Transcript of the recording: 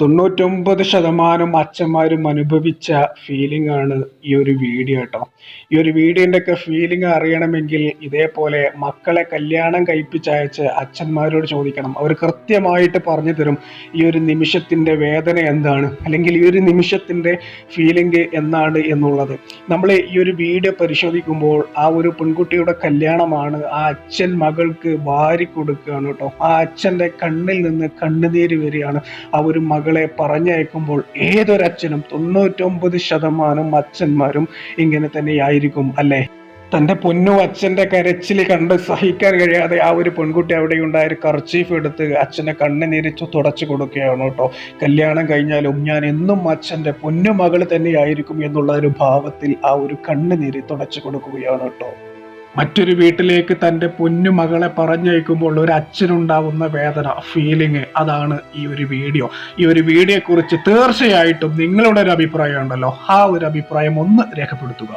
തൊണ്ണൂറ്റൊമ്പത് ശതമാനം അച്ഛന്മാരും അനുഭവിച്ച ഫീലിംഗ് ആണ് ഈ ഒരു വീഡിയോ കേട്ടോ. ഈ ഒരു വീഡിയോന്റെ ഒക്കെ ഫീലിംഗ് അറിയണമെങ്കിൽ ഇതേപോലെ മക്കളെ കല്യാണം കഴിപ്പിച്ചയച്ച് അച്ഛന്മാരോട് ചോദിക്കണം. അവർ കൃത്യമായിട്ട് പറഞ്ഞു തരും ഈ ഒരു നിമിഷത്തിന്റെ വേദന എന്താണ്? അല്ലെങ്കിൽ ഈ ഒരു നിമിഷത്തിന്റെ ഫീലിംഗ് എന്താണ് എന്നുള്ളത്. നമ്മൾ ഈ ഒരു വീഡിയോ പരിശോധിക്കുമ്പോൾ ആ ഒരു പെൺകുട്ടിയുടെ കല്യാണമാണ് ആ അച്ഛൻ മകൾക്ക് വാരി കൊടുക്കുകയാണ് കേട്ടോ. ആ അച്ഛന്റെ കണ്ണിൽ നിന്ന് കണ്ണുനീര് വരികയാണ് ആ ഒരു മകളെ പറഞ്ഞയക്കുമ്പോൾ ഏതൊരച്ഛനും തൊണ്ണൂറ്റൊമ്പത് ശതമാനം അച്ഛന്മാരും ഇങ്ങനെ തന്നെയായിരിക്കും അല്ലേ? തന്റെ പൊന്നു അച്ഛന്റെ കരച്ചിൽ കണ്ട് സഹിക്കാൻ കഴിയാതെ ആ ഒരു പെൺകുട്ടി അവിടെ ഉണ്ടായ കർച്ചീഫ് എടുത്ത് അച്ഛനെ കണ്ണുനീരിച്ചു തുടച്ചു കൊടുക്കുകയാണ് കേട്ടോ. കല്യാണം കഴിഞ്ഞാലും ഞാൻ എന്നും അച്ഛന്റെ പൊന്നു മകൾ തന്നെയായിരിക്കും എന്നുള്ള ഒരു ഭാവത്തിൽ ആ ഒരു കണ്ണുനീരി തുടച്ചു കൊടുക്കുകയാണ് കേട്ടോ. മറ്റൊരു വീട്ടിലേക്ക് തന്റെ പൊന്നു മകളെ പറഞ്ഞയക്കുമ്പോൾ ഒരു അച്ഛനുണ്ടാവുന്ന വേദന ഫീലിംഗ് അതാണ് ഈ ഒരു വീഡിയോ ഈ ഒരു വീഡിയോയെക്കുറിച്ച് തീർച്ചയായിട്ടും നിങ്ങളുടെ ഒരു അഭിപ്രായം ഉണ്ടല്ലോ. ആ ഒരു അഭിപ്രായം ഒന്ന് രേഖപ്പെടുത്തുക.